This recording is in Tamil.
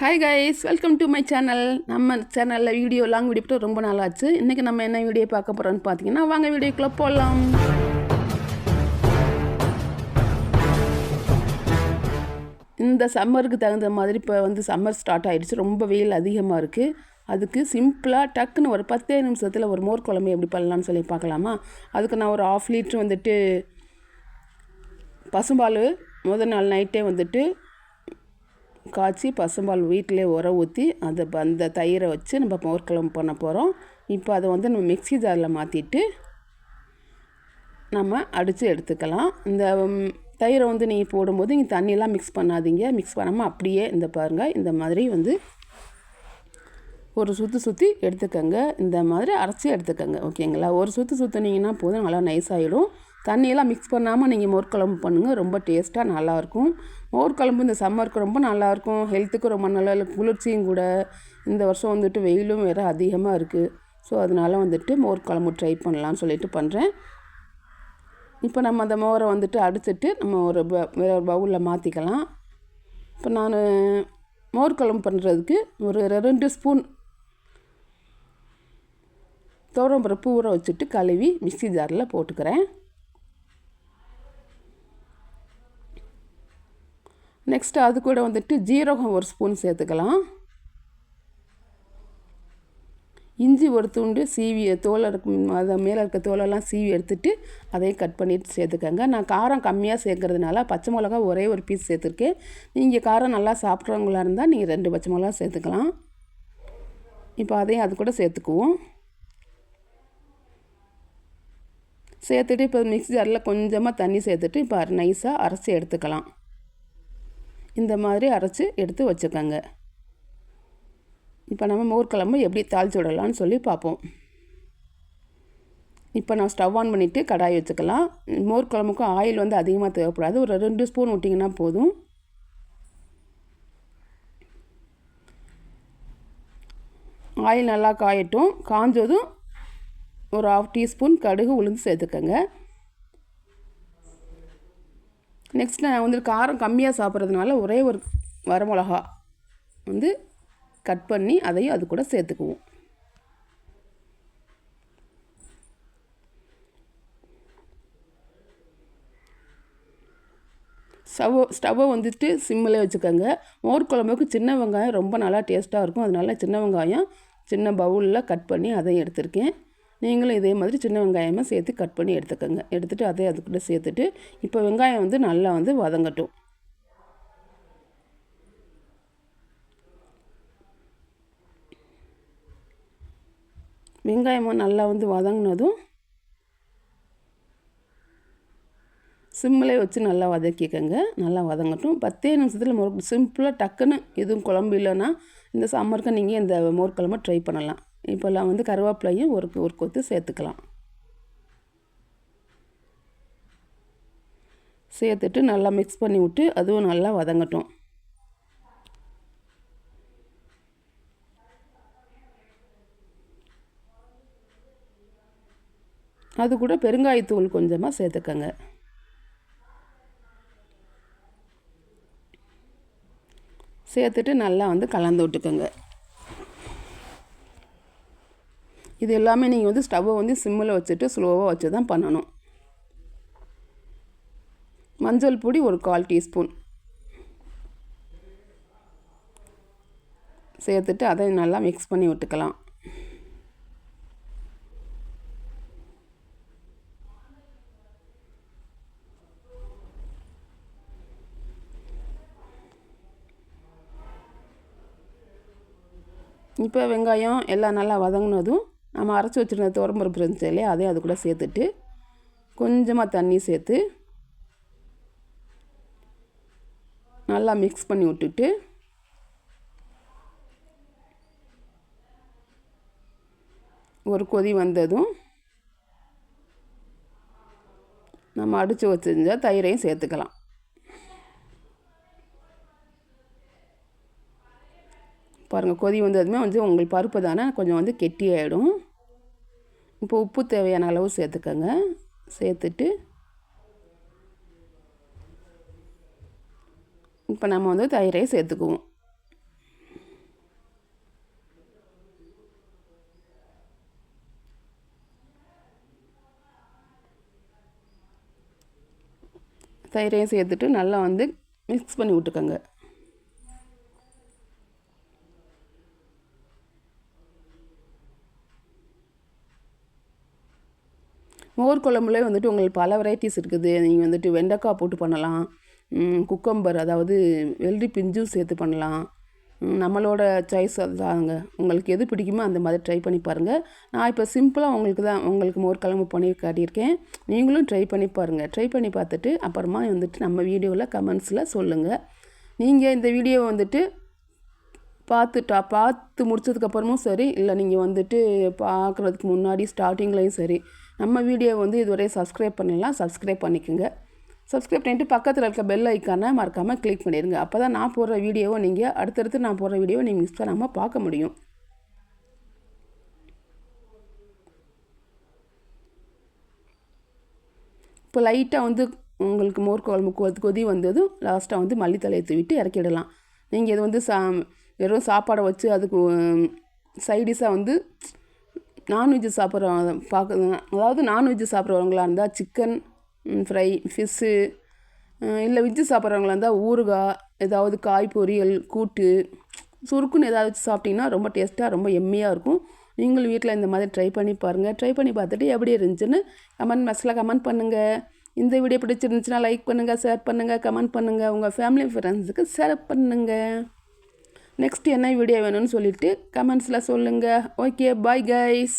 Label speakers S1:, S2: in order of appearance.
S1: Hi guys welcome to my channel நம்ம சேனலில் வீடியோ லாங் வீடியோ போட்டு ரொம்ப நாள் ஆச்சு இன்றைக்கி நம்ம என்ன வீடியோ பார்க்க போகிறோம்னு பார்த்தீங்கன்னா வாங்க வீடியோக்குள்ளே போகலாம் இந்த சம்மருக்கு தகுந்த மாதிரி இப்போ வந்து சம்மர் ஸ்டார்ட் ஆகிடுச்சு ரொம்ப வெயில் அதிகமாக இருக்குது அதுக்கு சிம்பிளாக டக்குன்னு ஒரு பத்தே நிமிஷத்தில் ஒரு மோர் குழம்பு எப்படி பண்ணலாம்னு சொல்லி பார்க்கலாமா? அதுக்கு நான் ஒரு ஆஃப் லிட்ரு வந்துட்டு பசும்பால். முதல் நாள் நைட்டே வந்துட்டு காய்ச்சி பசும்பால் வீட்டிலே உர ஊற்றி அதை அந்த தயிரை வச்சு நம்ம மோர் குழம்பு பண்ண போகிறோம் இப்போ அதை வந்து நம்ம மிக்ஸி ஜாரில் மாற்றிட்டு நம்ம அடித்து எடுத்துக்கலாம். இந்த தயிரை வந்து நீங்கள் போடும்போது நீங்கள் தண்ணியெல்லாம் மிக்ஸ் பண்ணாதீங்க. மிக்ஸ் பண்ணாமல் அப்படியே இந்த பாருங்கள் இந்த மாதிரி வந்து ஒரு சுற்றி சுற்றி எடுத்துக்கோங்க. இந்த மாதிரி அரைச்சி எடுத்துக்கோங்க ஓகேங்களா? ஒரு சுற்றி சுற்றுனீங்கன்னா போதும் நல்லா நைஸ் ஆகிடும் தண்ணியெல்லாம் மிக்ஸ் பண்ணாமல் நீங்கள் மோர் குழம்பு பண்ணுங்கள் ரொம்ப டேஸ்ட்டாக நல்லாயிருக்கும். மோர் குழம்பு இந்த சம்மருக்கு ரொம்ப நல்லாயிருக்கும். ஹெல்த்துக்கு ரொம்ப நல்ல குளிர்ச்சியும் கூட. இந்த வருஷம் வந்துட்டு வெயிலும் வேறு அதிகமாக இருக்குது ஸோ அதனால் வந்துட்டு மோர் குழம்பு ட்ரை பண்ணலான்னு சொல்லிட்டு பண்ணுறேன் இப்போ நம்ம அந்த மோரை வந்துட்டு அடிச்சிட்டு நம்ம ஒரு ப வேற ஒரு பவுலில் மாற்றிக்கலாம் இப்போ நான் மோர் குழம்பு பண்ணுறதுக்கு ஒரு ரெண்டு ஸ்பூன் துவரம்பருப்பு ஊற வச்சுட்டு கழுவி மிக்சி ஜாரில் போட்டுக்கிறேன். நெக்ஸ்ட் அது கூட வந்துட்டு ஜீரகம் ஒரு ஸ்பூன் சேர்த்துக்கலாம். இஞ்சி ஒரு துண்டு சீவி தோலை இருக்கும் அதை மேலே இருக்க தோலெல்லாம் சீவி எடுத்துட்டு அதையும் கட் பண்ணிட்டு சேர்த்துக்கோங்க. நான் காரம் கம்மியாக சேர்க்கறதுனால பச்சை மிளகா ஒரே ஒரு பீஸ் சேர்த்துருக்கேன். நீங்கள் காரம் நல்லா சாப்பிட்றவங்களா இருந்தால் நீங்கள் ரெண்டு பச்சை மிளகா சேர்த்துக்கலாம். இப்போ அதையும் அது கூட சேர்த்துக்குவோம். சேர்த்துட்டு இப்போ மிக்ஸி ஜாரில் கொஞ்சமாக தண்ணி சேர்த்துட்டு இப்போ நைஸாக அரைச்சி எடுத்துக்கலாம். இந்த மாதிரி அரைச்சி எடுத்து வச்சுக்கோங்க. இப்போ நம்ம மோர் குழம்பு எப்படி தாளிச்சு விடலாம்னு சொல்லி பார்ப்போம். இப்போ நான் ஸ்டவ் ஆன் பண்ணிவிட்டு கடாய் வச்சுக்கலாம். மோர் குழம்புக்கும் ஆயில் வந்து அதிகமாக தேவைப்படாது. ஒரு ரெண்டு ஸ்பூன் விட்டிங்கன்னா போதும். ஆயில் நல்லா காயட்டும். காஞ்சதும் ஒரு ஆஃப் டீஸ்பூன் கடுகு உளுந்து சேர்த்துக்கோங்க. நெக்ஸ்ட் நான் வந்து காரம் கம்மியாக சாப்பிட்றதுனால ஒரே ஒரு வரமிளகா வந்து கட் பண்ணி அதையும் அது கூட சேர்த்துக்குவோம். ஸ்டவ் ஸ்டவ்வை வந்துட்டு சிம்மில் வச்சுக்கோங்க. மோர் குழம்புக்கு சின்ன வெங்காயம் ரொம்ப நல்லா டேஸ்ட்டாக இருக்கும். அதனால சின்ன வெங்காயம் சின்ன பவுலில் கட் பண்ணி அதையும் எடுத்திருக்கேன். நீங்களும் இதே மாதிரி சின்ன வெங்காயமாக சேர்த்து கட் பண்ணி எடுத்துக்கோங்க. எடுத்துகிட்டு அதே அது கூட சேர்த்துட்டு இப்போ வெங்காயம் வந்து நல்லா வந்து வதங்கட்டும். வெங்காயமும் நல்லா வந்து வதங்கினதும் சிம்மிலே வச்சு நல்லா வதக்கிக்கோங்க. நல்லா வதங்கட்டும். பத்தே நிமிஷத்தில் மோர் சிம்பிளாக டக்குன்னு எதுவும் குழம்பு இல்லைன்னா இந்த சம்மருக்கு நீங்கள் இந்த மோர் குழம்பு ட்ரை பண்ணலாம். இப்போல்லாம் வந்து கருவேப்பிலையும் ஒரு ஒரு கொத்து சேர்த்துக்கலாம். சேர்த்துட்டு நல்லா மிக்ஸ் பண்ணி விட்டு அதுவும் நல்லா வதங்கட்டும். அது கூட பெருங்காயத்தூள் கொஞ்சமாக சேர்த்துக்கங்க. சேர்த்துட்டு நல்லா வந்து கலந்து விட்டுக்கோங்க. இது எல்லாமே நீங்கள் வந்து ஸ்டவ்வை வந்து சிம்மில் வச்சுட்டு ஸ்லோவாக வச்சு தான் பண்ணணும். மஞ்சள் பொடி ஒரு கால் டீஸ்பூன். சேர்த்துட்டு அதை நல்லா மிக்ஸ் பண்ணி விட்டுக்கலாம். இப்போ வெங்காயம் எல்லாம் நல்லா வதங்கினதும் நம்ம அரைச்சி வச்சுருந்த துவரம்பருப்பு இருந்துச்சு இல்லையா அதையும் அது கூட சேர்த்துட்டு கொஞ்சமாக தண்ணி சேர்த்து நல்லா மிக்ஸ் பண்ணி விட்டுட்டு ஒரு கொதி வந்ததும் நம்ம அடித்து வச்சிருந்த தயிரையும் சேர்த்துக்கலாம். பாருங்கள் கொதி வந்ததுமே வந்து உங்களுக்கு பருப்பு தானே கொஞ்சம் வந்து கெட்டியாயிடும். இப்போ உப்பு தேவையான அளவு சேர்த்துக்கோங்க. சேர்த்துட்டு இப்போ நம்ம வந்து தயிரை சேர்த்துக்குவோம். தயிரையும் சேர்த்துட்டு நல்லா வந்து மிக்ஸ் பண்ணி விட்டுக்கோங்க. மோர் குழம்புல வந்துட்டு உங்களுக்கு பல வெரைட்டிஸ் இருக்குது. நீங்கள் வந்துட்டு வெண்டைக்காய் போட்டு பண்ணலாம். குக்கம்பர் அதாவது வெள்ளரி பிஞ்சும் சேர்த்து பண்ணலாம். நம்மளோட சாய்ஸ் அதுதாங்க. உங்களுக்கு எது பிடிக்குமோ அந்த மாதிரி ட்ரை பண்ணி பாருங்கள் நான் இப்போ சிம்பிளாக உங்களுக்கு தான் உங்களுக்கு மோர் குழம்பு பண்ணி காட்டியிருக்கேன். நீங்களும் ட்ரை பண்ணி பாருங்கள் ட்ரை பண்ணி பார்த்துட்டு அப்புறமா வந்துட்டு நம்ம வீடியோவில் கமெண்ட்ஸில் சொல்லுங்கள் நீங்கள் இந்த வீடியோவை வந்துட்டு பார்த்துட்டா பார்த்து முடிச்சதுக்கப்புறமும் சரி இல்லை நீங்கள் வந்துட்டு பார்க்குறதுக்கு முன்னாடி ஸ்டார்டிங்லேயும் சரி நம்ம வீடியோ வந்து இதுவரை சப்ஸ்கிரைப் பண்ணலாம் சப்ஸ்கிரைப் பண்ணிக்கோங்க. சப்ஸ்கிரைப் பண்ணிட்டு பக்கத்தில் இருக்க பெல் ஐக்கானை மறக்காமல் கிளிக் பண்ணிடுங்க. அப்போ தான் நான் போடுற வீடியோவை நீங்கள் அடுத்தடுத்து நான் போடுற வீடியோவை நீங்கள் மிஸ் பண்ணாமல் பார்க்க முடியும். இப்போ லைட்டாக வந்து உங்களுக்கு மோர் குழம்பு கொதி கொதி வந்ததும் லாஸ்ட்டாக வந்து மல்லித்தலையை தூவிட்டு இறக்கிடலாம். நீங்கள் இது வந்து சா வெறும் சாப்பாடை வச்சு அதுக்கு சைடிஷாக வந்து நான்வெஜ் சாப்பிட்றவங்க பார்க்க அதாவது நான்வெஜ் சாப்பிட்றவங்களா இருந்தால் சிக்கன் ஃப்ரை ஃபிஷ்ஷு இல்லை வெஜ்ஜு சாப்பிட்றவங்களா இருந்தால் ஊறுகாய் ஏதாவது காய் பொரியல் கூட்டு சுருக்குன்னு ஏதாவது வச்சு சாப்பிட்டிங்கன்னா ரொம்ப டேஸ்ட்டாக ரொம்ப எம்மையாக இருக்கும். நீங்களும் வீட்டில் இந்த மாதிரி ட்ரை பண்ணி பாருங்கள் ட்ரை பண்ணி பார்த்துட்டு எப்படி இருந்துச்சுன்னு கமெண்ட் பாக்ஸில் கமெண்ட் பண்ணுங்கள் இந்த வீடியோ பிடிச்சிருந்துச்சுன்னா லைக் பண்ணுங்கள் ஷேர் பண்ணுங்கள் கமெண்ட் பண்ணுங்கள் உங்கள் ஃபேமிலி ஃப்ரெண்ட்ஸுக்கு ஷேர் பண்ணுங்கள் நெக்ஸ்ட் என்ன வீடியோ வேணும்னு சொல்லிவிட்டு கமெண்ட்ஸில் சொல்லுங்கள் ஓகே பாய் கைஸ்